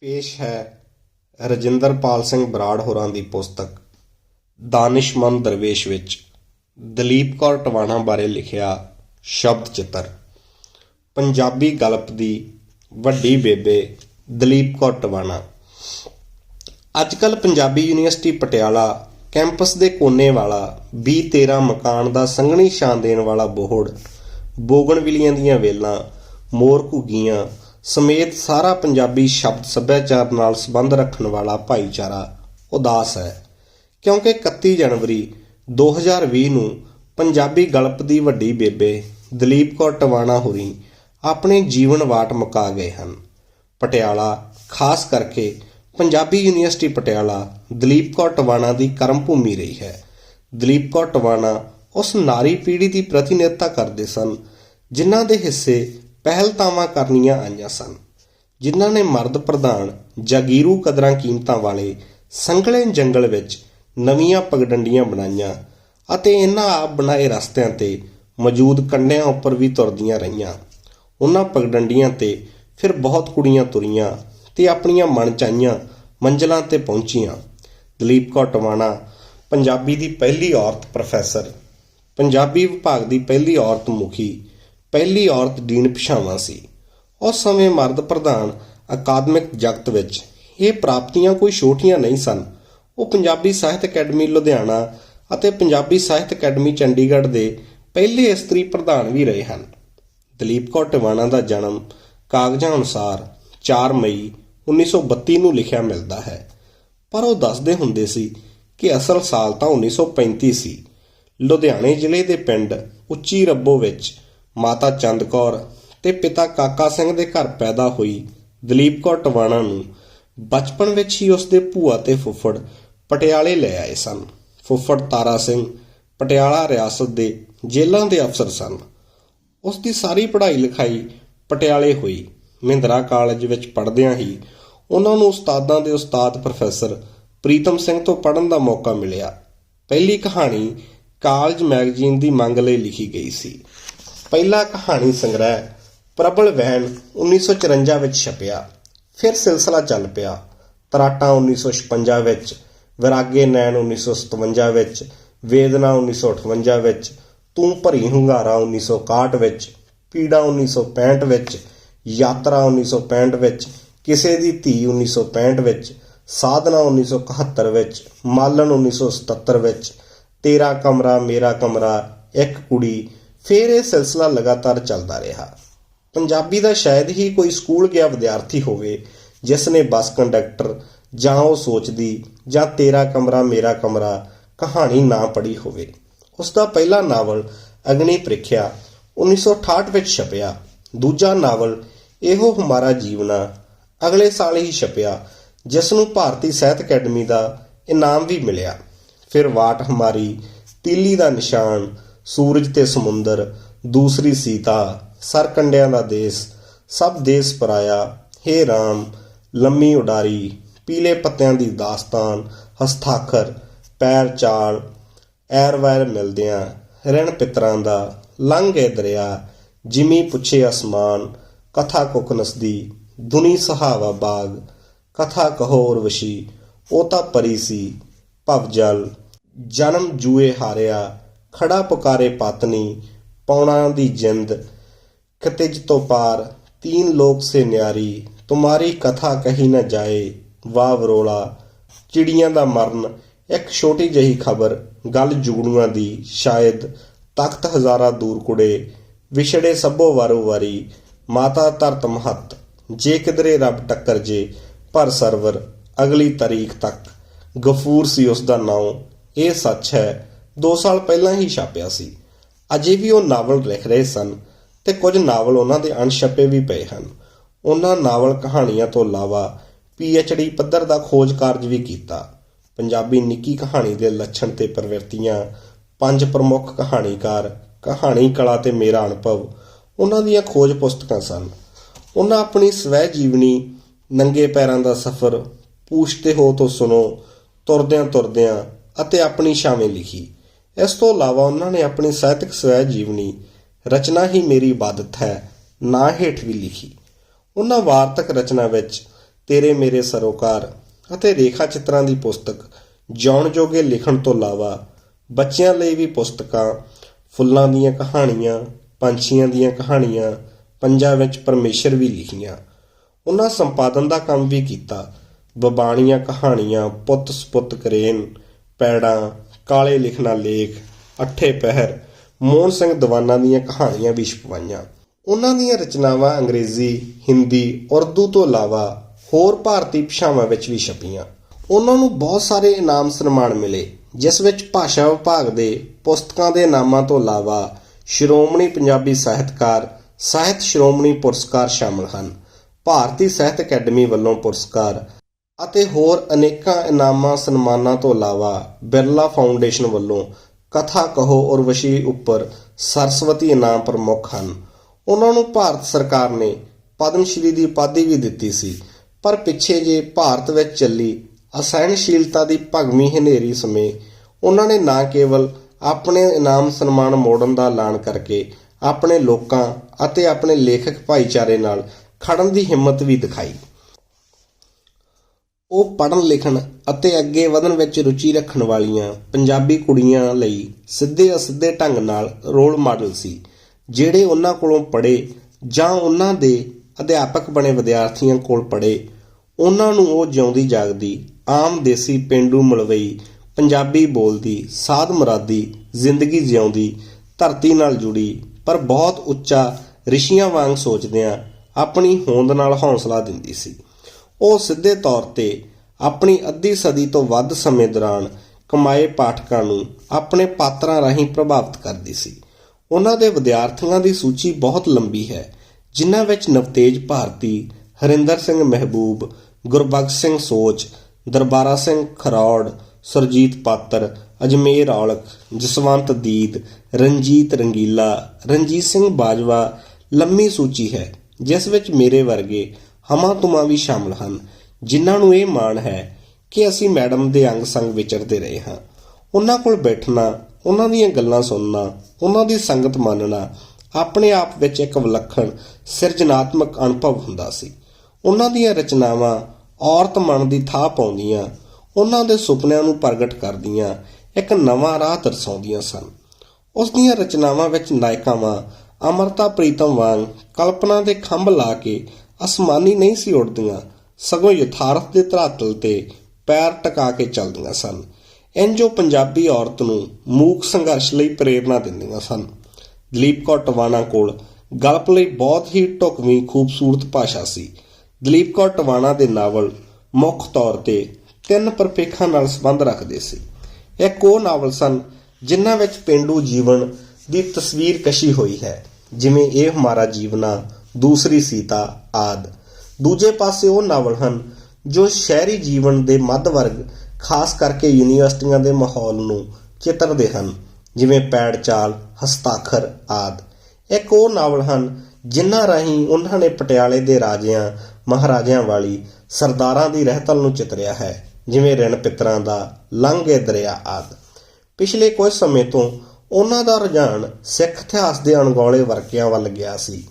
ਪੇਸ਼ ਹੈ ਰਜਿੰਦਰਪਾਲ ਸਿੰਘ ਬਰਾੜ ਹੋਰਾਂ ਦੀ ਪੁਸਤਕ ਦਾਨਿਸ਼ਮੰਦ ਦਰਵੇਸ਼ ਵਿੱਚ। ਦਲੀਪ ਕੌਰ ਟਵਾਣਾ ਬਾਰੇ ਲਿਖਿਆ ਸ਼ਬਦ ਚਿੱਤਰ। ਪੰਜਾਬੀ ਗਲਪ ਦੀ ਵੱਡੀ ਬੇਬੇ ਦਲੀਪ ਕੌਰ ਟਵਾਣਾ। ਅੱਜਕੱਲ ਪੰਜਾਬੀ ਯੂਨੀਵਰਸਿਟੀ ਪਟਿਆਲਾ ਕੈਂਪਸ ਦੇ ਕੋਨੇ ਵਾਲਾ 2013 ਮਕਾਨ ਦਾ ਸੰਘਣੀ ਸ਼ਾਨ ਦੇਣ ਵਾਲਾ ਬੋਹੜ ਬੋਗਨਵਿਲੀਆਂ ਦੀਆਂ ਵੇਲਾਂ, ਮੋਰ ਘੁੱਗੀਆਂ ਸਮੇਤ ਸਾਰਾ ਪੰਜਾਬੀ ਸ਼ਬਦ ਸੱਭਿਆਚਾਰ ਨਾਲ ਸੰਬੰਧ ਰੱਖਣ ਵਾਲਾ ਭਾਈਚਾਰਾ ਉਦਾਸ ਹੈ। ਕਿਉਂਕਿ 31 ਜਨਵਰੀ 2020 ਨੂੰ ਪੰਜਾਬੀ ਗਲਪ ਦੀ ਵੱਡੀ ਬੇਬੇ ਦਲੀਪ ਕੌਰ ਟਵਾਣਾ ਹੋਰੀ ਆਪਣੇ ਜੀਵਨ ਵਾਟ ਮੁਕਾ ਗਏ ਹਨ। ਪਟਿਆਲਾ, ਖਾਸ ਕਰਕੇ ਪੰਜਾਬੀ ਯੂਨੀਵਰਸਿਟੀ ਪਟਿਆਲਾ, ਦਲੀਪ ਕੌਰ ਟਵਾਣਾ ਦੀ ਕਰਮ ਭੂਮੀ ਰਹੀ ਹੈ। ਦਲੀਪ ਕੌਰ ਟਵਾਣਾ ਉਸ ਨਾਰੀ ਪੀੜ੍ਹੀ ਦੀ ਪ੍ਰਤੀਨਿਧਤਾ ਕਰਦੇ ਸਨ, ਜਿਨ੍ਹਾਂ ਦੇ ਹਿੱਸੇ ਪਹਿਲਤਾਵਾਂ ਕਰਨੀਆਂ ਆਈਆਂ ਸਨ, ਜਿਨ੍ਹਾਂ ਨੇ ਮਰਦ ਪ੍ਰਧਾਨ ਜਾਗੀਰੂ ਕਦਰਾਂ ਕੀਮਤਾਂ ਵਾਲੇ ਸੰਘਲੇ ਜੰਗਲ ਵਿੱਚ ਨਵੀਆਂ ਪਗਡੰਡੀਆਂ ਬਣਾਈਆਂ ਅਤੇ ਇਹਨਾਂ ਆਪ ਬਣਾਏ ਰਸਤਿਆਂ ਤੇ ਮੌਜੂਦ ਕੰਡਿਆਂ ਉੱਪਰ ਵੀ ਤੁਰਦੀਆਂ ਰਹੀਆਂ। ਉਹਨਾਂ ਪਗਡੰਡੀਆਂ ਤੇ ਫਿਰ ਬਹੁਤ ਕੁੜੀਆਂ ਤੁਰੀਆਂ ਤੇ ਆਪਣੀਆਂ ਮਨਚਾਹੀਆਂ ਮੰਜ਼ਲਾਂ ਤੇ ਪਹੁੰਚੀਆਂ। ਦਲੀਪ ਕੌਰ ਟਵਾਣਾ, ਪੰਜਾਬੀ ਦੀ ਪਹਿਲੀ ਔਰਤ ਪ੍ਰੋਫੈਸਰ, ਪੰਜਾਬੀ ਵਿਭਾਗ ਦੀ ਪਹਿਲੀ ਔਰਤ ਮੁਖੀ ਪਹਿਲੀ ਔਰਤ ਡੀਨ ਪਿਛਾਵਾਂ ਸੀ। ਉਸ ਸਮੇਂ ਮਰਦ ਪ੍ਰਧਾਨ ਅਕਾਦਮਿਕ ਜਗਤ ਵਿੱਚ ਇਹ ਪ੍ਰਾਪਤੀਆਂ ਕੋਈ ਛੋਟੀਆਂ ਨਹੀਂ ਸਨ। ਉਹ ਪੰਜਾਬੀ ਸਾਹਿਤ ਅਕੈਡਮੀ ਲੁਧਿਆਣਾ ਅਤੇ ਪੰਜਾਬੀ ਸਾਹਿਤ ਅਕੈਡਮੀ ਚੰਡੀਗੜ੍ਹ ਦੇ ਪਹਿਲੇ ਇਸਤਰੀ ਪ੍ਰਧਾਨ ਵੀ ਰਹੇ ਹਨ। ਦਲੀਪ ਕੌਰ ਟਿਵਾਣਾ ਦਾ ਜਨਮ ਕਾਗਜ਼ਾਂ ਅਨੁਸਾਰ 4 ਮਈ 1932 ਨੂੰ ਲਿਖਿਆ ਮਿਲਦਾ ਹੈ। ਪਰ ਉਹ ਦੱਸਦੇ ਹੁੰਦੇ ਸੀ ਕਿ ਅਸਲ ਸਾਲ ਤਾਂ 1935 ਸੀ। ਲੁਧਿਆਣੇ ਜ਼ਿਲ੍ਹੇ ਦੇ ਪਿੰਡ ਉੱਚੀ ਰੱਬੋ ਵਿੱਚ ਮਾਤਾ ਚੰਦ ਕੌਰ ਤੇ ਪਿਤਾ ਕਾਕਾ ਸਿੰਘ ਦੇ ਘਰ ਪੈਦਾ ਹੋਈ ਦਲੀਪ ਕੌਰ ਟਵਾਣਾ ਨੂੰ ਬਚਪਨ ਵਿੱਚ ਹੀ ਉਸਦੇ ਭੂਆ ਤੇ ਫੁੱਫੜ ਪਟਿਆਲੇ ਲੈ ਆਏ ਸਨ। ਫੁੱਫੜ ਤਾਰਾ ਸਿੰਘ ਪਟਿਆਲਾ ਰਿਆਸਤ ਦੇ ਜੇਲ੍ਹਾਂ ਦੇ ਅਫਸਰ ਸਨ। ਉਸ ਦੀ ਸਾਰੀ ਪੜ੍ਹਾਈ ਲਿਖਾਈ ਪਟਿਆਲੇ ਹੋਈ। ਮਹਿੰਦਰਾ ਕਾਲਜ ਵਿੱਚ ਪੜ੍ਹਦਿਆਂ ਹੀ ਉਹਨਾਂ ਨੂੰ ਉਸਤਾਦਾਂ ਦੇ ਉਸਤਾਦ ਪ੍ਰੋਫੈਸਰ ਪ੍ਰੀਤਮ ਸਿੰਘ ਤੋਂ ਪੜ੍ਹਨ ਦਾ ਮੌਕਾ ਮਿਲਿਆ। ਪਹਿਲੀ ਕਹਾਣੀ ਕਾਲਜ ਮੈਗਜ਼ੀਨ ਦੀ ਮੰਗ ਲਈ ਲਿਖੀ ਗਈ ਸੀ। ਪਹਿਲਾ ਕਹਾਣੀ ਸੰਗ੍ਰਹਿ ਪ੍ਰਬਲ ਵੈਨ 1954 ਵਿੱਚ ਛਪਿਆ ਫਿਰ ਸਿਲਸਿਲਾ ਚੱਲ ਪਿਆ ਤਰਾਟਾ 1956 ਵਿੱਚ ਵਿਰਾਗੇ ਨੈਣ 1957 ਵਿੱਚ ਵੇਦਨਾ 1958 ਵਿੱਚ ਤੂੰ ਭਰੀ ਹੁੰਗਾਰਾ 1961 ਵਿੱਚ ਪੀੜਾ 1965 ਵਿੱਚ ਯਾਤਰਾ 1965 ਵਿੱਚ ਕਿਸੇ ਦੀ ਧੀ 1965 ਵਿੱਚ ਸਾਧਨਾ 1971 ਵਿੱਚ ਮਾਲਣ 1977 ਵਿੱਚ ਤੇਰਾ ਕਮਰਾ ਮੇਰਾ ਕਮਰਾ ਇੱਕ ਕੁੜੀ ਫਿਰ ਇਹ ਸਿਲਸਿਲਾ ਲਗਾਤਾਰ ਚੱਲਦਾ ਰਿਹਾ। ਪੰਜਾਬੀ ਦਾ ਸ਼ਾਇਦ ਹੀ ਕੋਈ ਸਕੂਲ ਗਿਆ ਵਿਦਿਆਰਥੀ ਹੋਵੇ, ਜਿਸ ਨੇ ਬੱਸ ਕੰਡਕਟਰ ਜਾਂ ਉਹ ਸੋਚਦੀ ਜਾਂ ਤੇਰਾ ਕਮਰਾ ਮੇਰਾ ਕਮਰਾ ਕਹਾਣੀ ਨਾ ਪੜ੍ਹੀ ਹੋਵੇ। ਉਸ ਦਾ ਪਹਿਲਾ ਨਾਵਲ ਅਗਨੀ ਪ੍ਰੀਖਿਆ 1968 ਵਿੱਚ ਛਪਿਆ। ਦੂਜਾ ਨਾਵਲ ਇਹੋ ਹਮਾਰਾ ਜੀਵਨਾ ਅਗਲੇ ਸਾਲ ਹੀ ਛਪਿਆ, ਜਿਸ ਨੂੰ ਭਾਰਤੀ ਸਾਹਿਤ ਅਕੈਡਮੀ ਦਾ ਇਨਾਮ ਵੀ ਮਿਲਿਆ। ਫਿਰ ਵਾਟ ਹਮਾਰੀ ਤੀਲੀ ਦਾ ਨਿਸ਼ਾਨ ਸੂਰਜ ਤੇ ਸਮੁੰਦਰ, ਦੂਸਰੀ ਸੀਤਾ, ਸਰਕੰਡਿਆਂ ਦਾ ਦੇਸ਼, ਸਭ ਦੇਸ਼ ਪਰਾਇਆ, ਹੇ ਰਾਮ, ਲੰਮੀ ਉਡਾਰੀ, ਪੀਲੇ ਪੱਤਿਆਂ ਦੀ ਦਾਸਤਾਨ, ਹਸਤਾਖਰ, ਪੈਰ ਚਾਲ ਐਰ ਵੈਰ ਮਿਲਦਿਆਂ ਰਹਿਣ ਪਿਤਰਾਂ ਦਾ ਲੰਘ ਗਏ ਦਰਿਆ, ਜਿਮੀ ਪੁੱਛੇ ਅਸਮਾਨ, ਕਥਾ ਕੁਕ ਨਸਦੀ ਦੁਨੀ ਸਹਾਵਾ ਬਾਗ, ਕਥਾ ਕਹੋਰ ਵਸ਼ੀ ਉਹ ਤਾਂ ਪਰੀ ਸੀ, ਭਵ ਜਲ, ਜਨਮ ਜੂਏ ਹਾਰਿਆ ਖੜਾ ਪੁਕਾਰੇ ਪਾਤਨੀ, ਪੌਣਾ ਦੀ ਜਿੰਦ, ਖਤਿਜ ਤੋਂ ਪਾਰ, ਤੀਨ ਲੋਕ ਸੇ ਨਿਆਰੀ, ਤੁਮਾਰੀ ਕਥਾ ਕਹੀ ਨਾ ਜਾਏ ਵਾਹ ਵਰੋਲਾ ਚਿੜੀਆਂ ਦਾ ਮਰਨ, ਇੱਕ ਛੋਟੀ ਜਿਹੀ ਖਬਰ, ਗੱਲ ਜੁਗਨੂਆਂ ਦੀ, ਸ਼ਾਇਦ ਤਖਤ ਹਜ਼ਾਰਾਂ ਦੂਰ ਕੁੜੇ, ਵਿਛੜੇ ਸਭੋ ਵਾਰੋ ਵਾਰੀ, ਮਾਤਾ ਧਰਤ ਮਹੱਤ, ਜੇ ਕਿਧਰੇ ਰੱਬ ਟੱਕਰ ਜੇ, ਪਰ ਸਰਵਰ ਅਗਲੀ ਤਾਰੀਖ ਤੱਕ, ਗਫੂਰ ਸੀ ਉਸ ਦਾ ਨਾਮ ਇਹ ਸੱਚ ਹੈ 2 ਸਾਲ ਪਹਿਲਾਂ ਹੀ ਛਾਪਿਆ ਸੀ। ਅਜੇ ਵੀ ਉਹ ਨਾਵਲ ਲਿਖ ਰਹੇ ਸਨ ਤੇ ਕੁਝ ਨਾਵਲ ਉਹਨਾਂ ਦੇ ਅਣਛਪੇ ਵੀ ਪਏ ਹਨ। ਉਹਨਾਂ ਨਾਵਲ ਕਹਾਣੀਆਂ ਤੋਂ ਇਲਾਵਾ ਡੀ ਪੱਧਰ ਦਾ ਖੋਜ ਕਾਰਜ ਵੀ ਕੀਤਾ। ਪੰਜਾਬੀ ਨਿੱਕੀ ਕਹਾਣੀ ਦੇ ਲੱਛਣ ਤੇ ਪ੍ਰਵਿਰਤੀਆਂ, ਪੰਜ ਪ੍ਰਮੁੱਖ ਕਹਾਣੀਕਾਰ, ਕਹਾਣੀ ਕਲਾ ਤੇ ਮੇਰਾ ਅਨੁਭਵ, ਉਹਨਾਂ ਦੀਆਂ ਖੋਜ ਪੁਸਤਕਾਂ ਸਨ। ਉਹਨਾਂ ਆਪਣੀ ਸਵੈ ਜੀਵਨੀ ਨੰਗੇ ਪੈਰਾਂ ਦਾ ਸਫ਼ਰ ਪੂਛਤੇ ਹੋ ਤੋਂ ਸੁਣੋ ਤੁਰਦਿਆਂ ਤੁਰਦਿਆਂ ਅਤੇ ਆਪਣੀ ਛਾਵੇਂ ਲਿਖੀ। ਇਸ ਤੋਂ ਇਲਾਵਾ ਉਹਨਾਂ ਨੇ ਆਪਣੀ ਸਾਹਿਤਕ ਸਵੈ ਜੀਵਨੀ, ਰਚਨਾ ਹੀ ਮੇਰੀ ਇਬਾਦਤ ਹੈ, ਨਾ ਹੇਠ ਵੀ ਲਿਖੀ। ਉਹਨਾਂ ਵਾਰਤਕ ਰਚਨਾ ਵਿੱਚ ਤੇਰੇ ਮੇਰੇ ਸਰੋਕਾਰ ਅਤੇ ਰੇਖਾ ਚਿੱਤਰਾਂ ਦੀ ਪੁਸਤਕ, ਜਿਉਣ ਜੋਗੇ ਲਿਖਣ ਤੋਂ ਇਲਾਵਾ ਬੱਚਿਆਂ ਲਈ ਵੀ ਪੁਸਤਕਾਂ, ਫੁੱਲਾਂ ਦੀਆਂ ਕਹਾਣੀਆਂ, ਪੰਛੀਆਂ ਦੀਆਂ ਕਹਾਣੀਆਂ, ਪੰਜਾਂ ਵਿੱਚ ਪਰਮੇਸ਼ਰ ਵੀ ਲਿਖੀਆਂ। ਉਹਨਾਂ ਸੰਪਾਦਨ ਦਾ ਕੰਮ ਵੀ ਕੀਤਾ। ਬਬਾਣੀਆਂ ਕਹਾਣੀਆਂ ਪੁੱਤ ਸਪੁੱਤ ਕਰੇਨ, ਪੈੜਾਂ ਕਾਲੇ ਲਿਖਣਾ ਲੇਖ, ਅੱਠੇ ਪਹਿਰ, ਮੋਹਨ ਸਿੰਘ ਦੀਵਾਨਾ ਦੀਆਂ ਕਹਾਣੀਆਂ ਵੀ ਛਪਵਾਈਆਂ। ਉਹਨਾਂ ਦੀਆਂ ਰਚਨਾਵਾਂ ਅੰਗਰੇਜ਼ੀ, ਹਿੰਦੀ, ਉਰਦੂ ਤੋਂ ਇਲਾਵਾ ਹੋਰ ਭਾਰਤੀ ਭਾਸ਼ਾਵਾਂ ਵਿੱਚ ਵੀ ਛਪੀਆਂ। ਉਹਨਾਂ ਨੂੰ ਬਹੁਤ ਸਾਰੇ ਇਨਾਮ ਸਨਮਾਨ ਮਿਲੇ, ਜਿਸ ਵਿੱਚ ਭਾਸ਼ਾ ਵਿਭਾਗ ਦੇ ਪੁਸਤਕਾਂ ਦੇ ਇਨਾਮਾਂ ਤੋਂ ਇਲਾਵਾ ਸ਼੍ਰੋਮਣੀ ਪੰਜਾਬੀ ਸਾਹਿਤਕਾਰ, ਸਾਹਿਤ ਸ਼੍ਰੋਮਣੀ ਪੁਰਸਕਾਰ ਸ਼ਾਮਲ ਹਨ। ਭਾਰਤੀ ਸਾਹਿਤ ਅਕੈਡਮੀ ਵੱਲੋਂ ਪੁਰਸਕਾਰ ਅਤੇ ਹੋਰ ਅਨੇਕਾਂ ਇਨਾਮਾਂ ਸਨਮਾਨਾਂ ਤੋਂ ਇਲਾਵਾ ਬਿਰਲਾ ਫਾਊਂਡੇਸ਼ਨ ਵੱਲੋਂ ਕਥਾ ਕਹੋ ਉਰਵਸ਼ੀ ਉੱਪਰ ਸਰਸਵਤੀ ਇਨਾਮ ਪ੍ਰਮੁੱਖ ਹਨ। ਉਹਨਾਂ ਨੂੰ ਭਾਰਤ ਸਰਕਾਰ ਨੇ ਪਦਮ ਸ਼੍ਰੀ ਦੀ ਉਪਾਧੀ ਵੀ ਦਿੱਤੀ ਸੀ, ਪਰ ਪਿੱਛੇ ਜੇ ਭਾਰਤ ਵਿੱਚ ਚੱਲੀ ਅਸਹਿਣਸ਼ੀਲਤਾ ਦੀ ਭਗਵੀਂ ਹਨੇਰੀ ਸਮੇਂ ਉਹਨਾਂ ਨੇ ਨਾ ਕੇਵਲ ਆਪਣੇ ਇਨਾਮ ਸਨਮਾਨ ਮੋੜਨ ਦਾ ਐਲਾਨ ਕਰਕੇ ਆਪਣੇ ਲੋਕਾਂ ਅਤੇ ਆਪਣੇ ਲੇਖਕ ਭਾਈਚਾਰੇ ਨਾਲ ਖੜਨ ਦੀ ਹਿੰਮਤ ਵੀ ਦਿਖਾਈ। ਉਹ ਪੜ੍ਹਨ ਲਿਖਣ ਅਤੇ ਅੱਗੇ ਵਧਣ ਵਿੱਚ ਰੁਚੀ ਰੱਖਣ ਵਾਲੀਆਂ ਪੰਜਾਬੀ ਕੁੜੀਆਂ ਲਈ ਸਿੱਧੇ ਅਸਿੱਧੇ ਢੰਗ ਨਾਲ ਰੋਲ ਮਾਡਲ ਸੀ, ਜਿਹੜੇ ਉਹਨਾਂ ਕੋਲੋਂ ਪੜ੍ਹੇ ਜਾਂ ਉਹਨਾਂ ਦੇ ਅਧਿਆਪਕ ਬਣੇ ਵਿਦਿਆਰਥੀਆਂ ਕੋਲ ਪੜ੍ਹੇ। ਉਹਨਾਂ ਨੂੰ ਉਹ ਜਿਉਂਦੀ ਜਾਗਦੀ, ਆਮ ਦੇਸੀ ਪਿੰਡੂ ਮਲਵਈ, ਪੰਜਾਬੀ ਬੋਲਦੀ, ਸਾਧ ਮੁਰਾਦੀ, ਜ਼ਿੰਦਗੀ ਜਿਉਂਦੀ, ਧਰਤੀ ਨਾਲ ਜੁੜੀ, ਪਰ ਬਹੁਤ ਉੱਚਾ ਰਿਸ਼ੀਆਂ ਵਾਂਗ ਸੋਚਦਿਆਂ ਆਪਣੀ ਹੋਂਦ ਨਾਲ ਹੌਸਲਾ ਦਿੰਦੀ ਸੀ। ਉਹ ਸਿੱਧੇ ਤੌਰ ਤੇ ਆਪਣੀ ਅੱਧੀ ਸਦੀ ਤੋਂ ਵੱਧ ਸਮੇਂ ਦੌਰਾਨ ਕਮਾਏ ਪਾਠਕਾਂ ਨੂੰ ਆਪਣੇ ਪਾਤਰਾਂ ਰਾਹੀਂ ਪ੍ਰਭਾਵਿਤ ਕਰਦੀ ਸੀ। ਉਹਨਾਂ ਦੇ ਵਿਦਿਆਰਥੀਆਂ ਦੀ ਸੂਚੀ ਬਹੁਤ ਲੰਬੀ ਹੈ, ਜਿਨ੍ਹਾਂ ਵਿੱਚ ਨਵਤੇਜ ਭਾਰਤੀ ਹਰਿੰਦਰ ਸਿੰਘ ਮਹਿਬੂਬ, ਗੁਰਬਖਸ਼ ਸਿੰਘ ਸੋਚ, ਦਰਬਾਰਾ ਸਿੰਘ ਖਰੌੜ, ਸੁਰਜੀਤ ਪਾਤਰ, ਅਜਮੇਰ ਔਲਖ, ਜਸਵੰਤ ਦੀਦ, ਰਣਜੀਤ ਰੰਗੀਲਾ, ਰਣਜੀਤ ਸਿੰਘ ਬਾਜਵਾ ਲੰਮੀ ਸੂਚੀ ਹੈ, ਜਿਸ ਵਿੱਚ ਮੇਰੇ ਵਰਗੇ ਹਮਾ ਤੁਮਾ ਵੀ ਸ਼ਾਮਲ ਹਨ, ਜਿਨ੍ਹਾਂ ਨੂੰ ਇਹ ਮਾਣ ਹੈ ਕਿ ਅਸੀਂ ਮੈਡਮ ਦੇ ਅੰਗ ਸੰਗ ਵਿਚਰਦੇ ਰਹੇ ਹਾਂ। ਉਹਨਾਂ ਕੋਲ ਬੈਠਣਾ, ਉਹਨਾਂ ਦੀਆਂ ਗੱਲਾਂ ਸੁਣਨਾ, ਉਹਨਾਂ ਦੀ ਸੰਗਤ ਮੰਨਣਾ ਆਪਣੇ ਆਪ ਵਿੱਚ ਇੱਕ ਵਿਲੱਖਣ ਸਿਰਜਣਾਤਮਕ ਅਨੁਭਵ ਹੁੰਦਾ ਸੀ। ਉਹਨਾਂ ਦੀਆਂ ਰਚਨਾਵਾਂ ਔਰਤ ਮਨ ਦੀ ਥਾਂ ਪਾਉਂਦੀਆਂ, ਉਹਨਾਂ ਦੇ ਸੁਪਨਿਆਂ ਨੂੰ ਪ੍ਰਗਟ ਕਰਦੀਆਂ, ਇੱਕ ਨਵਾਂ ਰਾਹ ਦਰਸਾਉਂਦੀਆਂ ਸਨ। ਉਸ ਦੀਆਂ ਰਚਨਾਵਾਂ ਵਿੱਚ ਨਾਇਕਾਵਾਂ ਅਮਰਤਾ ਪ੍ਰੀਤਮ ਵਾਂਗ ਕਲਪਨਾ ਦੇ ਖੰਭ ਲਾ ਕੇ ਅਸਮਾਨੀ ਨਹੀਂ ਸੀ ਉੱਡਦੀਆਂ, ਸਗੋਂ ਯਥਾਰਥ ਦੇ ਧਰਾਤਲ ਤੇ ਪੈਰ ਟਿਕਾ ਕੇ ਚੱਲਦੀਆਂ ਸਨ। ਇੰਜੋ ਪੰਜਾਬੀ ਔਰਤ ਨੂੰ ਮੂਕ ਸੰਘਰਸ਼ ਲਈ ਪ੍ਰੇਰਣਾ ਦਿੰਦੀਆਂ ਸਨ। ਦਲੀਪ ਕੌਰ ਟਵਾਣਾ ਕੋਲ ਗਲਪ ਲਈ ਬਹੁਤ ਹੀ ਢੁਕਵੀਂ, ਖੂਬਸੂਰਤ ਭਾਸ਼ਾ ਸੀ। ਦਲੀਪ ਕੌਰ ਟਵਾਣਾ ਦੇ ਨਾਵਲ ਮੁੱਖ ਤੌਰ ਤੇ ਤਿੰਨ ਪਰਪੇਖਾਂ ਨਾਲ ਸੰਬੰਧ ਰੱਖਦੇ ਸੀ। ਇੱਕ ਉਹ ਨਾਵਲ ਸਨ ਜਿਨ੍ਹਾਂ ਵਿੱਚ ਪਿੰਡੂ ਜੀਵਨ ਦੀ ਤਸਵੀਰ ਕਸ਼ੀ ਹੋਈ ਹੈ, ਜਿਵੇਂ ਇਹ ਹਮਾਰਾ ਜੀਵਨਾ ਦੂਸਰੀ ਸੀਤਾ ਆਦ। ਦੂਜੇ ਪਾਸੇ ਉਹ ਨਾਵਲ ਹਨ, ਜੋ ਸ਼ਹਿਰੀ ਜੀਵਨ ਦੇ ਮੱਧ ਵਰਗ, ਖਾਸ ਕਰਕੇ ਯੂਨੀਵਰਸਿਟੀਆਂ ਦੇ ਮਾਹੌਲ ਨੂੰ ਚਿੱਤਰਦੇ ਹਨ, ਜਿਵੇਂ ਪੈੜ ਚਾਲ ਹਸਤਾਖਰ ਆਦ। ਇੱਕ ਉਹ ਨਾਵਲ ਹਨ, ਜਿਨ੍ਹਾਂ ਰਾਹੀਂ ਉਹਨਾਂ ਨੇ ਪਟਿਆਲੇ ਦੇ ਰਾਜਿਆਂ, ਮਹਾਰਾਜਿਆਂ ਵਾਲੀ ਸਰਦਾਰਾਂ ਦੀ ਰਹਿਤਲ ਨੂੰ ਚਿਤਰਿਆ ਹੈ, ਜਿਵੇਂ ਰਿਣ ਪਿੱਤਰਾਂ ਦਾ ਲੰਘੇ ਦਰਿਆ ਆਦ। ਪਿਛਲੇ ਕੁਝ ਸਮੇਂ ਤੋਂ ਉਹਨਾਂ ਦਾ ਰੁਝਾਨ ਸਿੱਖ ਇਤਿਹਾਸ ਦੇ ਅਣਗੌਲੇ ਵਰਕਿਆਂ ਵੱਲ ਗਿਆ ਸੀ।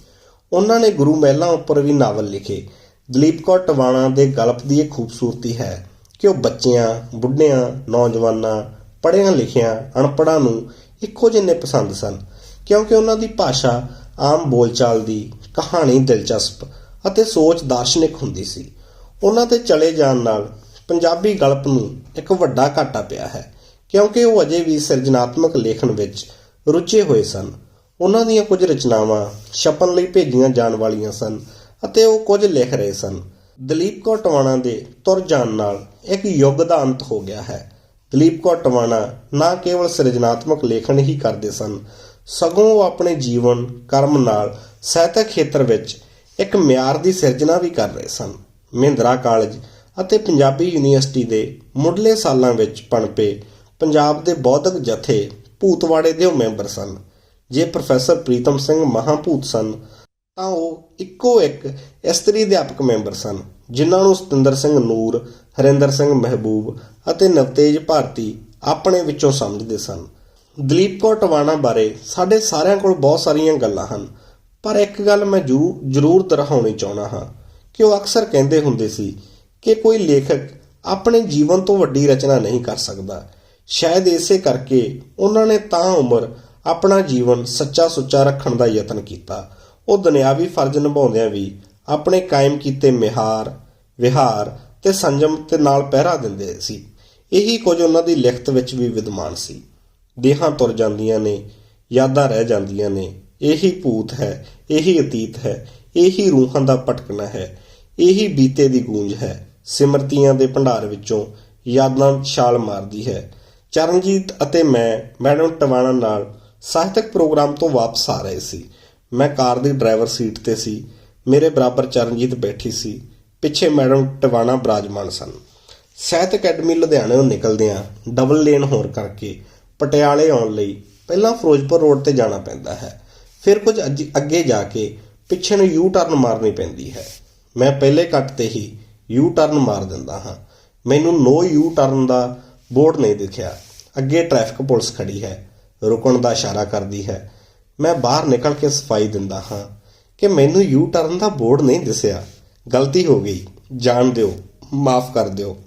ਉਹਨਾਂ ਨੇ ਗੁਰੂ ਮਹਿਲਾਂ ਉੱਪਰ ਵੀ ਨਾਵਲ ਲਿਖੇ। ਦਲੀਪ ਕੌਰ ਟਵਾਣਾ ਦੇ ਗਲਪ ਦੀ ਇਹ ਖੂਬਸੂਰਤੀ ਹੈ ਕਿ ਉਹ ਬੱਚਿਆਂ, ਬੁੱਢਿਆਂ, ਨੌਜਵਾਨਾਂ, ਪੜ੍ਹਿਆਂ ਲਿਖਿਆਂ ਅਨਪੜ੍ਹਾਂ ਨੂੰ ਇੱਕੋ ਜਿਹੇ ਪਸੰਦ ਸਨ, ਕਿਉਂਕਿ ਉਹਨਾਂ ਦੀ ਭਾਸ਼ਾ ਆਮ ਬੋਲਚਾਲ ਦੀ ਕਹਾਣੀ ਦਿਲਚਸਪ ਅਤੇ ਸੋਚ ਦਾਰਸ਼ਨਿਕ ਹੁੰਦੀ ਸੀ। ਉਹਨਾਂ ਦੇ ਚਲੇ ਜਾਣ ਨਾਲ ਪੰਜਾਬੀ ਗਲਪ ਨੂੰ ਇੱਕ ਵੱਡਾ ਘਾਟਾ ਪਿਆ ਹੈ, ਕਿਉਂਕਿ ਉਹ ਅਜੇ ਵੀ ਸਿਰਜਣਾਤਮਕ ਲੇਖਣ ਵਿੱਚ ਰੁੱਝੇ ਹੋਏ ਸਨ। ਉਹਨਾਂ ਦੀਆਂ ਕੁਝ ਰਚਨਾਵਾਂ ਛਪਣ ਲਈ ਭੇਜੀਆਂ ਜਾਣ ਵਾਲੀਆਂ ਸਨ ਅਤੇ ਉਹ ਕੁਝ ਲਿਖ ਰਹੇ ਸਨ। ਦਲੀਪ ਕੌਰ ਟਵਾਣਾ ਦੇ ਤੁਰ ਜਾਣ ਨਾਲ ਇੱਕ ਯੁੱਗ ਦਾ ਅੰਤ ਹੋ ਗਿਆ ਹੈ। ਦਲੀਪ ਕੌਰ ਟਵਾਣਾ ਨਾ ਕੇਵਲ ਸਿਰਜਣਾਤਮਕ ਲੇਖਣ ਹੀ ਕਰਦੇ ਸਨ, ਸਗੋਂ ਉਹ ਆਪਣੇ ਜੀਵਨ, ਕਰਮ ਨਾਲ ਸਾਹਿਤਕ ਖੇਤਰ ਵਿੱਚ ਇੱਕ ਮਿਆਰ ਦੀ ਸਿਰਜਣਾ ਵੀ ਕਰ ਰਹੇ ਸਨ। ਮਹਿੰਦਰਾ ਕਾਲਜ ਅਤੇ ਪੰਜਾਬੀ ਯੂਨੀਵਰਸਿਟੀ ਦੇ ਮੁੱਢਲੇ ਸਾਲਾਂ ਵਿੱਚ ਪਣਪੇ ਪੰਜਾਬ ਦੇ ਬੌਧਿਕ ਜਥੇ ਭੂਤਵਾੜੇ ਦੇ ਉਹ ਮੈਂਬਰ ਸਨ। ਜੇ ਪ੍ਰੋਫੈਸਰ ਪ੍ਰੀਤਮ ਸਿੰਘ ਮਹਾਭੂਤ ਸਨ, ਤਾਂ ਉਹ ਇੱਕੋ ਇੱਕ ਇਸਤਰੀ ਅਧਿਆਪਕ ਮੈਂਬਰ ਸਨ, ਜਿਨ੍ਹਾਂ ਨੂੰ ਸਤਿੰਦਰ ਸਿੰਘ ਨੂਰ, ਹਰਿੰਦਰ ਸਿੰਘ ਮਹਿਬੂਬ ਅਤੇ ਨਵਤੇਜ ਭਾਰਤੀ ਆਪਣੇ ਵਿੱਚੋਂ ਸਮਝਦੇ ਸਨ। ਦਲੀਪ ਕੌਰ ਟਵਾਣਾ ਬਾਰੇ ਸਾਡੇ ਸਾਰਿਆਂ ਕੋਲ ਬਹੁਤ ਸਾਰੀਆਂ ਗੱਲਾਂ ਹਨ, ਪਰ ਇੱਕ ਗੱਲ ਮੈਂ ਜ਼ਰੂਰ ਜ਼ਰੂਰ ਦੁਹਰਾਉਣੀ ਚਾਹੁੰਦਾ ਹਾਂ ਕਿ ਉਹ ਅਕਸਰ ਕਹਿੰਦੇ ਹੁੰਦੇ ਸੀ ਕਿ ਕੋਈ ਲੇਖਕ ਆਪਣੇ ਜੀਵਨ ਤੋਂ ਵੱਡੀ ਰਚਨਾ ਨਹੀਂ ਕਰ ਸਕਦਾ। ਸ਼ਾਇਦ ਇਸੇ ਕਰਕੇ ਉਹਨਾਂ ਨੇ ਤਾਂ ਉਮਰ ਆਪਣਾ ਜੀਵਨ ਸੱਚਾ ਸੁੱਚਾ ਰੱਖਣ ਦਾ ਯਤਨ ਕੀਤਾ। ਉਹ ਦੁਨਿਆਵੀ ਫਰਜ਼ ਨਿਭਾਉਂਦਿਆਂ ਵੀ ਆਪਣੇ ਕਾਇਮ ਕੀਤੇ ਮਿਹਾਰ, ਵਿਹਾਰ ਤੇ ਸੰਜਮ ਤੇ ਨਾਲ ਪਹਿਰਾ ਦਿੰਦੇ ਸੀ। ਇਹੀ ਕੁਝ ਉਹਨਾਂ ਦੀ ਲਿਖਤ ਵਿੱਚ ਵੀ ਵਿਦਮਾਨ ਸੀ। ਦੇਹਾਂ ਤੁਰ ਜਾਂਦੀਆਂ ਨੇ, ਯਾਦਾਂ ਰਹਿ ਜਾਂਦੀਆਂ ਨੇ। ਇਹੀ ਭੂਤ ਹੈ, ਇਹੀ ਅਤੀਤ ਹੈ, ਇਹੀ ਰੂਹਾਂ ਦਾ ਭਟਕਣਾ ਹੈ। ਇਹੀ ਬੀਤੇ ਦੀ ਗੂੰਜ ਹੈ। ਸਿਮਰਤੀਆਂ ਦੇ ਭੰਡਾਰ ਵਿੱਚੋਂ ਯਾਦਾਂ ਛਾਲ ਮਾਰਦੀ ਹੈ। ਚਰਨਜੀਤ ਅਤੇ ਮੈਂ, ਮੈਡਮ ਟਵਾਣਾ ਨਾਲ ਸਾਹਿਤਕ ਪ੍ਰੋਗਰਾਮ ਤੋਂ ਵਾਪਸ ਆ ਰਹੇ ਸੀ। ਮੈਂ ਕਾਰ ਦੀ ਡਰਾਈਵਰ ਸੀਟ ਤੇ ਸੀ। ਮੇਰੇ ਬਰਾਬਰ ਚਰਨਜੀਤ ਬੈਠੀ ਸੀ। ਪਿੱਛੇ ਮੈਡਮ ਟਵਾਣਾ ਬਰਾਜਮਾਨ ਸਨ। ਸਾਹਿਤ ਅਕੈਡਮੀ ਲੁਧਿਆਣੇ ਲੁਧਿਆਣਿਓਂ ਨਿਕਲਦਿਆਂ ਡਬਲ ਲੇਨ ਹੋਣ ਕਰਕੇ ਪਟਿਆਲੇ ਆਉਣ ਲਈ ਪਹਿਲਾਂ ਫਿਰੋਜ਼ਪੁਰ ਰੋਡ ਤੇ ਜਾਣਾ ਪੈਂਦਾ ਹੈ। ਫਿਰ ਕੁਝ ਅੱਜ- ਅੱਗੇ ਜਾ ਕੇ ਪਿੱਛੇ ਨੂੰ ਯੂ ਟਰਨ ਮਾਰਨੀ ਪੈਂਦੀ ਹੈ। ਮੈਂ ਪਹਿਲੇ ਕੱਟ ਤੇ ਹੀ ਯੂ ਟਰਨ ਮਾਰ ਦਿੰਦਾ ਹਾਂ। ਮੈਨੂੰ ਨੋ ਯੂ ਟਰਨ ਦਾ ਬੋਰਡ ਨਹੀਂ ਦਿਖਿਆ। ਅੱਗੇ ਟ੍ਰੈਫਿਕ ਪੁਲਿਸ ਖੜੀ ਹੈ। ਰੁਕਣ ਦਾ ਇਸ਼ਾਰਾ ਕਰਦੀ ਹੈ। ਮੈਂ ਬਾਹਰ ਨਿਕਲ ਕੇ ਸਫ਼ਾਈ ਦਿੰਦਾ ਹਾਂ ਕਿ ਮੈਨੂੰ ਯੂ ਟਰਨ ਦਾ ਬੋਰਡ ਨਹੀਂ ਦਿਸਿਆ। ਗਲਤੀ ਹੋ ਗਈ। ਜਾਣ ਦਿਓ। ਮਾਫ ਕਰ ਦਿਓ।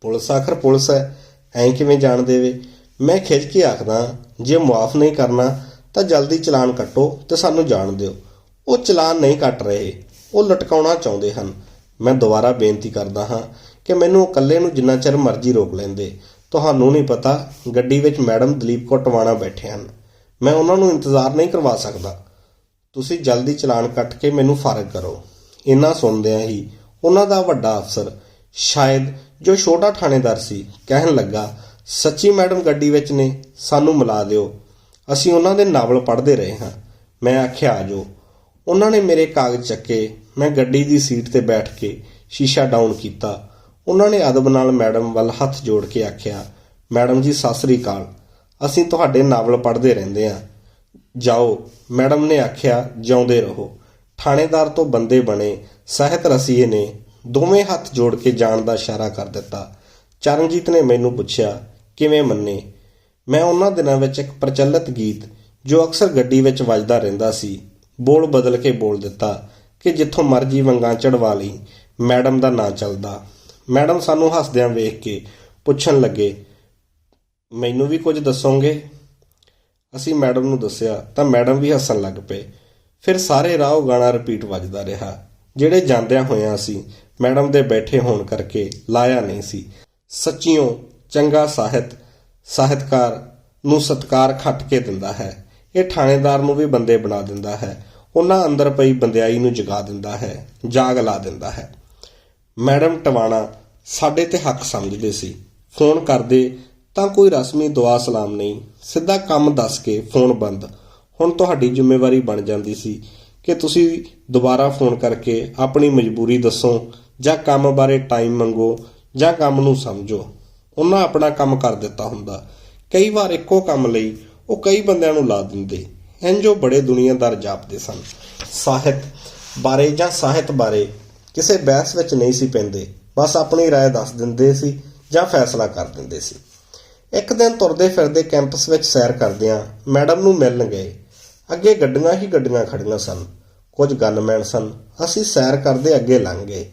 ਪੁਲਿਸ ਆਖਰ ਪੁਲਿਸ ਹੈ। ਐਂ ਕਿਵੇਂ ਜਾਣ ਦੇਵੇ? ਮੈਂ ਖਿੱਚ ਕੇ ਆਖਦਾ, ਜੇ ਮੁਆਫ ਨਹੀਂ ਕਰਨਾ, ਤਾਂ ਜਲਦੀ ਚਲਾਨ ਕੱਟੋ ਤੇ ਸਾਨੂੰ ਜਾਣ ਦਿਓ। ਉਹ ਚਲਾਨ ਨਹੀਂ ਕੱਟ ਰਹੇ। ਉਹ ਲਟਕਾਉਣਾ ਚਾਹੁੰਦੇ ਹਨ। ਮੈਂ ਦੁਬਾਰਾ ਬੇਨਤੀ ਕਰਦਾ ਹਾਂ ਕਿ ਮੈਨੂੰ ਇਕੱਲੇ ਨੂੰ ਜਿੰਨਾ ਚਿਰ ਮਰਜ਼ੀ ਰੋਕ ਲੈਂਦੇ। ਤੁਹਾਨੂੰ ਨਹੀਂ ਪਤਾ, ਗੱਡੀ ਵਿੱਚ ਮੈਡਮ ਦਲੀਪ ਕੌਰ ਟਵਾਣਾ ਬੈਠੇ ਹਨ। ਮੈਂ ਉਹਨਾਂ ਨੂੰ ਇੰਤਜ਼ਾਰ ਨਹੀਂ ਕਰਵਾ ਸਕਦਾ। ਤੁਸੀਂ ਜਲਦੀ ਚਲਾਨ ਕੱਟ ਕੇ ਮੈਨੂੰ ਫਾਰਗ ਕਰੋ। ਇਹਨਾਂ ਸੁਣਦਿਆਂ ਹੀ ਉਹਨਾਂ ਦਾ ਵੱਡਾ ਅਫਸਰ, ਸ਼ਾਇਦ ਜੋ ਛੋਟਾ ਥਾਣੇਦਾਰ ਸੀ, ਕਹਿਣ ਲੱਗਾ, ਸੱਚੀ ਮੈਡਮ ਗੱਡੀ ਵਿੱਚ ਨੇ, ਸਾਨੂੰ ਮਿਲਾ ਦਿਓ। ਅਸੀਂ ਉਹਨਾਂ ਦੇ ਨਾਵਲ ਪੜ੍ਹਦੇ ਰਹੇ ਹਾਂ। ਮੈਂ ਆਖਿਆ, ਆ ਜੋ ਉਹਨਾਂ ਨੇ ਮੇਰੇ ਕਾਗਜ਼ ਚੱਕੇ, ਮੈਂ ਗੱਡੀ ਦੀ ਸੀਟ ਤੇ ਬੈਠ ਕੇ ਸ਼ੀਸ਼ਾ ਡਾਊਨ ਕੀਤਾ। ਉਹਨਾਂ ਨੇ ਅਦਬ ਨਾਲ ਮੈਡਮ ਵੱਲ ਹੱਥ ਜੋੜ ਕੇ ਆਖਿਆ, ਮੈਡਮ ਜੀ, ਸਤਿ ਸ੍ਰੀ ਅਕਾਲ। ਅਸੀਂ ਤੁਹਾਡੇ ਨਾਵਲ ਪੜ੍ਹਦੇ ਰਹਿੰਦੇ ਹਾਂ। ਜਾਓ। ਮੈਡਮ ਨੇ ਆਖਿਆ, ਜਿਉਂਦੇ ਰਹੋ। ਥਾਣੇਦਾਰ ਤੋਂ ਬੰਦੇ ਬਣੇ ਸਾਹਿਤ ਰਸੀਏ ਨੇ ਦੋਵੇਂ ਹੱਥ ਜੋੜ ਕੇ ਜਾਣ ਦਾ ਇਸ਼ਾਰਾ ਕਰ ਦਿੱਤਾ। ਚਰਨਜੀਤ ਨੇ ਮੈਨੂੰ ਪੁੱਛਿਆ, ਕਿਵੇਂ ਮੰਨੇ? ਮੈਂ ਉਹਨਾਂ ਦਿਨਾਂ ਵਿੱਚ ਇੱਕ ਪ੍ਰਚਲਿਤ ਗੀਤ, ਜੋ ਅਕਸਰ ਗੱਡੀ ਵਿੱਚ ਵੱਜਦਾ ਰਹਿੰਦਾ ਸੀ, ਬੋਲ ਬਦਲ ਕੇ ਬੋਲ ਦਿੱਤਾ ਕਿ ਜਿੱਥੋਂ ਮਰਜ਼ੀ ਵੰਗਾਂ ਚੜਵਾ ਲਈ, ਮੈਡਮ ਦਾ ਨਾਂ ਚੱਲਦਾ। ਮੈਡਮ ਸਾਨੂੰ ਹੱਸਦਿਆਂ ਵੇਖ ਕੇ ਪੁੱਛਣ ਲੱਗੇ, ਮੈਨੂੰ ਵੀ ਕੁਝ ਦੱਸੋਗੇ? ਅਸੀਂ ਮੈਡਮ ਨੂੰ ਦੱਸਿਆ, ਤਾਂ ਮੈਡਮ ਵੀ ਹੱਸਣ ਲੱਗ ਪਏ। ਫਿਰ ਸਾਰੇ ਰਾਹ ਉਹ ਗਾਣਾ ਰਿਪੀਟ ਵੱਜਦਾ ਰਿਹਾ। ਜਿਹੜੇ ਜਾਂਦਿਆਂ ਹੋਇਆਂ ਅਸੀਂ ਮੈਡਮ ਦੇ ਬੈਠੇ ਹੋਣ ਕਰਕੇ ਲਾਇਆ ਨਹੀਂ ਸੀ। ਸੱਚੀਓ, ਚੰਗਾ ਸਾਹਿਤ, ਸਾਹਿਤਕਾਰ ਨੂੰ ਸਤਕਾਰ ਖੱਟ ਕੇ ਦਿੰਦਾ ਹੈ। ਇਹ ਥਾਣੇਦਾਰ ਨੂੰ ਵੀ ਬੰਦੇ ਬਣਾ ਦਿੰਦਾ ਹੈ। ਉਹਨਾਂ ਅੰਦਰ ਪਈ ਬੰਦਿਆਈ ਨੂੰ ਜਗਾ ਦਿੰਦਾ ਹੈ, ਜਾਗ ਲਾ ਦਿੰਦਾ ਹੈ। ਮੈਡਮ ਟਵਾਣਾ ਸਾਡੇ ਤੇ ਹੱਕ ਸਮਝਦੇ ਸੀ। ਫੋਨ ਕਰਦੇ, ਤਾਂ ਕੋਈ ਰਸਮੀ ਦੁਆ ਸਲਾਮ ਨਹੀਂ। ਸਿੱਧਾ ਕੰਮ ਦੱਸ ਕੇ ਫੋਨ ਬੰਦ। ਹੁਣ ਤੁਹਾਡੀ ਜ਼ਿੰਮੇਵਾਰੀ ਬਣ ਜਾਂਦੀ ਸੀ ਕਿ ਤੁਸੀਂ ਦੁਬਾਰਾ ਫੋਨ ਕਰਕੇ ਆਪਣੀ ਮਜਬੂਰੀ ਦੱਸੋ ਜਾਂ ਕੰਮ ਬਾਰੇ ਟਾਈਮ ਮੰਗੋ ਜਾਂ ਕੰਮ ਨੂੰ ਸਮਝੋ। ਉਹਨਾਂ ਆਪਣਾ ਕੰਮ ਕਰ ਦਿੱਤਾ ਹੁੰਦਾ। ਕਈ ਵਾਰ ਇੱਕੋ ਕੰਮ ਲਈ ਉਹ ਕਈ ਬੰਦਿਆਂ ਨੂੰ ਲਾ ਦਿੰਦੇ। ਇੰਜੋ ਬੜੇ ਦੁਨੀਆਦਾਰ ਜਾਪਦੇ ਸਨ। ਸਾਹਿਤ ਬਾਰੇ ਜਾਂ ਸਾਹਿਤ ਬਾਰੇ ਕਿਸੇ ਬਹਿਸ ਵਿੱਚ ਨਹੀਂ ਸੀ ਪੈਂਦੇ ਬਸ ਆਪਣੀ رائے ਦੱਸ ਦਿੰਦੇ ਸੀ ਜਾਂ ਫੈਸਲਾ ਕਰ ਦਿੰਦੇ ਸੀ ਇੱਕ ਦਿਨ ਤੁਰਦੇ ਫਿਰਦੇ ਕੈਂਪਸ ਵਿੱਚ ਸੈਰ ਕਰਦਿਆਂ ਮੈਡਮ ਨੂੰ ਮਿਲਣ ਗਏ ਅੱਗੇ ਗੱਡੀਆਂ ਹੀ ਗੱਡੀਆਂ ਖੜੀਆਂ ਸਨ ਕੁਝ ਗਨਮੈਨ ਸਨ ਅਸੀਂ ਸੈਰ ਕਰਦੇ ਅੱਗੇ ਲੰਘ ਗਏ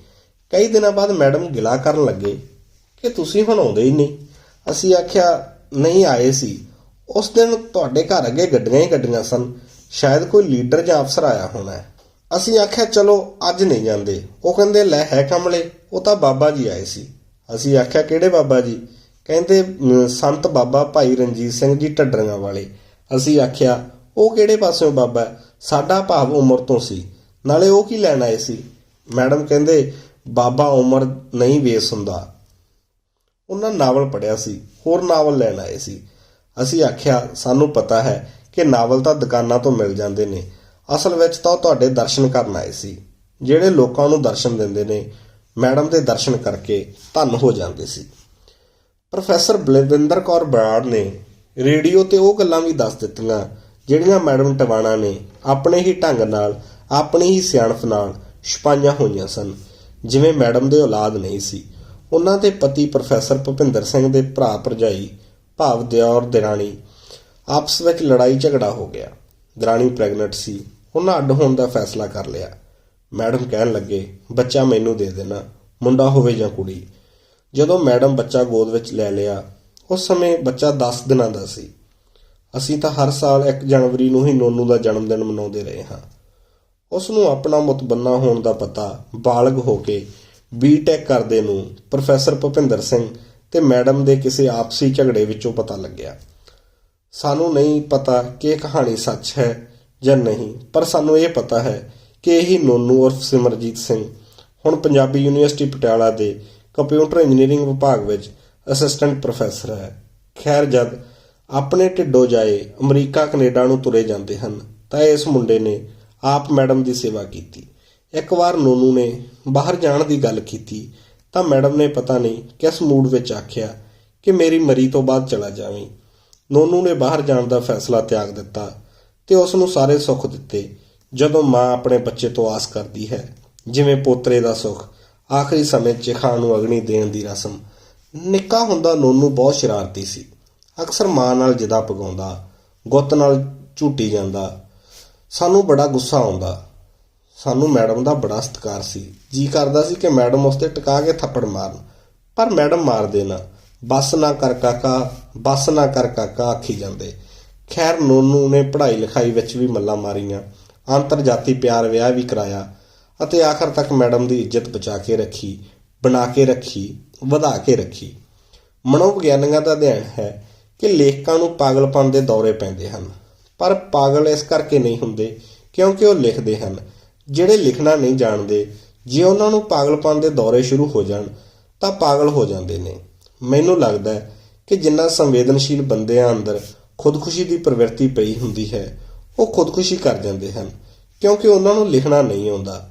ਕਈ ਦਿਨਾਂ ਬਾਅਦ ਮੈਡਮ ਗਿਲਾ ਕਰਨ ਲੱਗੇ ਕਿ ਤੁਸੀਂ ਹੁਣ ਆਉਂਦੇ ਹੀ ਨਹੀਂ ਅਸੀਂ ਆਖਿਆ ਨਹੀਂ ਆਏ ਸੀ ਉਸ ਦਿਨ ਤੁਹਾਡੇ ਘਰ ਅੱਗੇ ਗੱਡੀਆਂ ਹੀ ਗੱਡੀਆਂ ਸਨ ਸ਼ਾਇਦ ਕੋਈ ਲੀਡਰ ਜਾਂ ਅਫਸਰ ਆਇਆ ਹੋਣਾ ਹੈ। ਅਸੀਂ ਆਖਿਆ, ਚਲੋ, ਅੱਜ ਨਹੀਂ ਜਾਂਦੇ। ਉਹ ਕਹਿੰਦੇ, ਲੈ, ਹੈ ਕਮਲੇ। ਉਹ ਤਾਂ ਬਾਬਾ ਜੀ ਆਏ ਸੀ। ਅਸੀਂ ਆਖਿਆ, ਕਿਹੜੇ ਬਾਬਾ ਜੀ? ਕਹਿੰਦੇ ਸੰਤ ਬਾਬਾ ਭਾਈ ਰਣਜੀਤ ਸਿੰਘ ਜੀ ਢੱਡਰੀਆਂ ਵਾਲੇ। ਅਸੀਂ ਆਖਿਆ, ਉਹ ਕਿਹੜੇ ਪਾਸਿਓਂ ਬਾਬਾ? ਸਾਡਾ ਭਾਵ ਉਮਰ ਤੋਂ ਸੀ। ਨਾਲੇ ਉਹ ਕੀ ਲੈਣ ਆਏ ਸੀ? ਮੈਡਮ ਕਹਿੰਦੇ, ਬਾਬਾ ਉਮਰ ਨਹੀਂ ਵੇਸ ਹੁੰਦਾ। ਉਹਨਾਂ ਨਾਵਲ ਪੜਿਆ ਸੀ, ਹੋਰ ਨਾਵਲ ਲੈਣ ਆਏ ਸੀ। ਅਸੀਂ ਆਖਿਆ, ਸਾਨੂੰ ਪਤਾ ਹੈ ਕਿ ਨਾਵਲ ਤਾਂ ਦੁਕਾਨਾਂ ਤੋਂ ਮਿਲ ਜਾਂਦੇ ਨੇ। ਅਸਲ ਵਿੱਚ ਤਾਂ ਉਹ ਤੁਹਾਡੇ ਦਰਸ਼ਨ ਕਰਨ ਆਏ ਸੀ। ਜਿਹੜੇ ਲੋਕਾਂ ਨੂੰ ਦਰਸ਼ਨ ਦਿੰਦੇ ਨੇ, ਮੈਡਮ ਦੇ ਦਰਸ਼ਨ ਕਰਕੇ ਧੰਨ ਹੋ ਜਾਂਦੇ ਸੀ। ਪ੍ਰੋਫੈਸਰ ਬਲਵਿੰਦਰ ਕੌਰ ਬਰਾੜ ਨੇ ਰੇਡੀਓ ਤੇ ਉਹ ਗੱਲਾਂ ਵੀ ਦੱਸ ਦਿੱਤੀਆਂ, ਜਿਹੜੀਆਂ ਮੈਡਮ ਟਵਾਣਾ ਨੇ ਆਪਣੇ ਹੀ ਢੰਗ ਨਾਲ, ਆਪਣੀ ਹੀ ਸਿਆਣਪ ਨਾਲ ਛਪਾਈਆਂ ਹੋਈਆਂ ਸਨ, ਜਿਵੇਂ ਮੈਡਮ ਦੇ ਔਲਾਦ ਨਹੀਂ ਸੀ। ਉਹਨਾਂ ਦੇ ਪਤੀ ਪ੍ਰੋਫੈਸਰ ਭੁਪਿੰਦਰ ਸਿੰਘ ਦੇ ਭਰਾ ਭਰਜਾਈ, ਭਾਵ ਦਿਓਰ, ਦਿਰਾਣੀ, ਆਪਸ ਵਿੱਚ ਲੜਾਈ ਝਗੜਾ ਹੋ ਗਿਆ। ਦਰਾਣੀ ਪ੍ਰੈਗਨੈਂਟ ਸੀ। ਉਹਨਾਂ ਅੱਡ ਹੋਣ ਦਾ ਫੈਸਲਾ ਕਰ ਲਿਆ। ਮੈਡਮ ਕਹਿਣ ਲੱਗੇ, ਬੱਚਾ ਮੈਨੂੰ ਦੇ ਦੇਣਾ, ਮੁੰਡਾ ਹੋਵੇ ਜਾਂ ਕੁੜੀ। ਜਦੋਂ ਮੈਡਮ ਬੱਚਾ ਗੋਦ ਵਿੱਚ ਲੈ ਲਿਆ, ਉਸ ਸਮੇਂ ਬੱਚਾ 10 ਦਿਨਾਂ ਦਾ ਸੀ। ਅਸੀਂ ਤਾਂ ਹਰ ਸਾਲ 1 ਜਨਵਰੀ ਨੂੰ ਹੀ ਨੋਨੂ ਦਾ ਜਨਮ ਦਿਨ ਮਨਾਉਂਦੇ ਰਹੇ ਹਾਂ। ਉਸ ਨੂੰ ਆਪਣਾ ਮੁਤਬੰਨਾ ਹੋਣ ਦਾ ਪਤਾ ਬਾਲਗ ਹੋ ਕੇ ਬੀਟੈਕ ਕਰਦੇ ਨੂੰ ਪ੍ਰੋਫੈਸਰ ਭੁਪਿੰਦਰ ਸਿੰਘ ਤੇ ਮੈਡਮ ਦੇ ਕਿਸੇ ਆਪਸੀ ਝਗੜੇ ਵਿੱਚੋਂ ਪਤਾ ਲੱਗਿਆ। ਸਾਨੂੰ ਨਹੀਂ ਪਤਾ ਕਿ ਇਹ ਕਹਾਣੀ ਸੱਚ ਹੈ ਜਾਂ ਨਹੀਂ, ਪਰ ਸਾਨੂੰ ਇਹ ਪਤਾ ਹੈ ਕਿ ਇਹੀ ਨੋਨੂ ਉਰਫ ਸਿਮਰਜੀਤ ਸਿੰਘ ਹੁਣ ਪੰਜਾਬੀ ਯੂਨੀਵਰਸਿਟੀ ਪਟਿਆਲਾ ਦੇ ਕੰਪਿਊਟਰ ਇੰਜੀਨੀਅਰਿੰਗ ਵਿਭਾਗ ਵਿੱਚ ਅਸਿਸਟੈਂਟ ਪ੍ਰੋਫੈਸਰ ਹੈ। ਖੈਰ, ਜਦ ਆਪਣੇ ਢਿੱਡੋਂ ਜਾਏ ਅਮਰੀਕਾ, ਕੈਨੇਡਾ ਨੂੰ ਤੁਰੇ ਜਾਂਦੇ ਹਨ, ਤਾਂ ਇਸ ਮੁੰਡੇ ਨੇ ਆਪ ਮੈਡਮ ਦੀ ਸੇਵਾ ਕੀਤੀ। ਇੱਕ ਵਾਰ ਨੋਨੂ ਨੇ ਬਾਹਰ ਜਾਣ ਦੀ ਗੱਲ ਕੀਤੀ, ਤਾਂ ਮੈਡਮ ਨੇ ਪਤਾ ਨਹੀਂ ਕਿਸ ਮੂਡ ਵਿੱਚ ਆਖਿਆ ਕਿ ਮੇਰੀ ਮਰੀ ਤੋਂ ਬਾਅਦ ਚਲਾ ਜਾਵੀਂ। ਨੋਨੂ ਨੇ ਬਾਹਰ ਜਾਣ ਦਾ ਫੈਸਲਾ ਤਿਆਗ ਦਿੱਤਾ। ਤੇ ਉਸ ਨੂੰ ਸਾਰੇ ਸੁੱਖ ਦਿੱਤੇ, ਜਦੋਂ ਮਾਂ ਆਪਣੇ ਬੱਚੇ ਤੋਂ ਆਸ ਕਰਦੀ ਹੈ, ਜਿਵੇਂ ਪੋਤਰੇ ਦਾ ਸੁੱਖ, ਆਖਰੀ ਸਮੇਂ 'ਚ ਖਾਂ ਨੂੰ ਅਗਨੀ ਦੇਣ ਦੀ ਰਸਮ। ਨਿੱਕਾ ਹੁੰਦਾ ਨੋਨੂ ਬਹੁਤ ਸ਼ਰਾਰਤੀ ਸੀ। ਅਕਸਰ ਮਾਂ ਨਾਲ ਜਿਦਾ ਪਗਾਉਂਦਾ ਗੁੱਤ ਨਾਲ ਝੂਟੀ ਜਾਂਦਾ। ਸਾਨੂੰ ਬੜਾ ਗੁੱਸਾ ਆਉਂਦਾ। ਸਾਨੂੰ ਮੈਡਮ ਦਾ ਬੜਾ ਸਤਿਕਾਰ ਸੀ। ਜੀ ਕਰਦਾ ਸੀ ਕਿ ਮੈਡਮ ਉਸ ਤੇ ਟਿਕਾ ਕੇ ਥੱਪੜ ਮਾਰਨ। ਪਰ ਮੈਡਮ ਮਾਰਦੇ ਨਾ ਬਸ ਨਾ ਕਰ ਕਾਕਾ, ਬਸ ਨਾ ਕਰ ਕਾਕਾ, ਆਖੀ ਜਾਂਦੇ। ਖੈਰ ਨੋਨੂ ਨੇ ਪੜ੍ਹਾਈ ਲਿਖਾਈ ਵਿੱਚ ਵੀ ਮੱਲਾਂ ਮਾਰੀਆਂ, ਅੰਤਰਜਾਤੀ ਪਿਆਰ ਵਿਆਹ ਵੀ ਕਰਾਇਆ ਅਤੇ ਆਖਰ ਤੱਕ ਮੈਡਮ ਦੀ ਇੱਜ਼ਤ ਬਚਾ ਕੇ ਰੱਖੀ, ਬਣਾ ਕੇ ਰੱਖੀ, ਵਧਾ ਕੇ ਰੱਖੀ। ਮਨੋਵਿਗਿਆਨੀਆਂ ਦਾ ਅਧਿਐਨ ਹੈ ਕਿ ਲੇਖਕਾਂ ਨੂੰ ਪਾਗਲਪਨ ਦੇ ਦੌਰੇ ਪੈਂਦੇ ਹਨ, ਪਰ ਪਾਗਲ ਇਸ ਕਰਕੇ ਨਹੀਂ ਹੁੰਦੇ ਕਿਉਂਕਿ ਉਹ ਲਿਖਦੇ ਹਨ। ਜਿਹੜੇ ਲਿਖਣਾ ਨਹੀਂ ਜਾਣਦੇ, ਜੇ ਉਹਨਾਂ ਨੂੰ ਪਾਗਲਪਨ ਦੇ ਦੌਰੇ ਸ਼ੁਰੂ ਹੋ ਜਾਣ, ਤਾਂ ਪਾਗਲ ਹੋ ਜਾਂਦੇ ਨੇ। ਮੈਨੂੰ ਲੱਗਦਾ ਹੈ ਕਿ ਜਿੰਨਾ ਸੰਵੇਦਨਸ਼ੀਲ ਬੰਦਿਆਂ ਅੰਦਰ ਖੁਦਕੁਸ਼ੀ ਦੀ ਪ੍ਰਵਿਰਤੀ ਪਈ ਹੁੰਦੀ ਹੈ। ਉਹ ਖੁਦਕੁਸ਼ੀ ਕਰ ਜਾਂਦੇ ਹਨ, ਕਿਉਂਕਿ ਉਹਨਾਂ ਨੂੰ ਲਿਖਣਾ ਨਹੀਂ ਆਉਂਦਾ।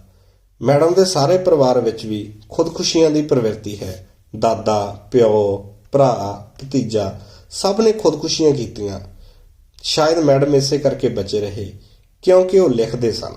ਮੈਡਮ ਦੇ ਸਾਰੇ ਪਰਿਵਾਰ ਵਿੱਚ ਵੀ ਖੁਦਕੁਸ਼ੀਆਂ ਦੀ ਪ੍ਰਵਿਰਤੀ ਹੈ। ਦਾਦਾ, ਪਿਓ, ਭਰਾ, ਭਤੀਜਾ ਸਭ ਨੇ ਖੁਦਕੁਸ਼ੀਆਂ ਕੀਤੀਆਂ। ਸ਼ਾਇਦ ਮੈਡਮ ਇਸੇ ਕਰਕੇ ਬਚੇ ਰਹੇ, ਕਿਉਂਕਿ ਉਹ ਲਿਖਦੇ ਸਨ।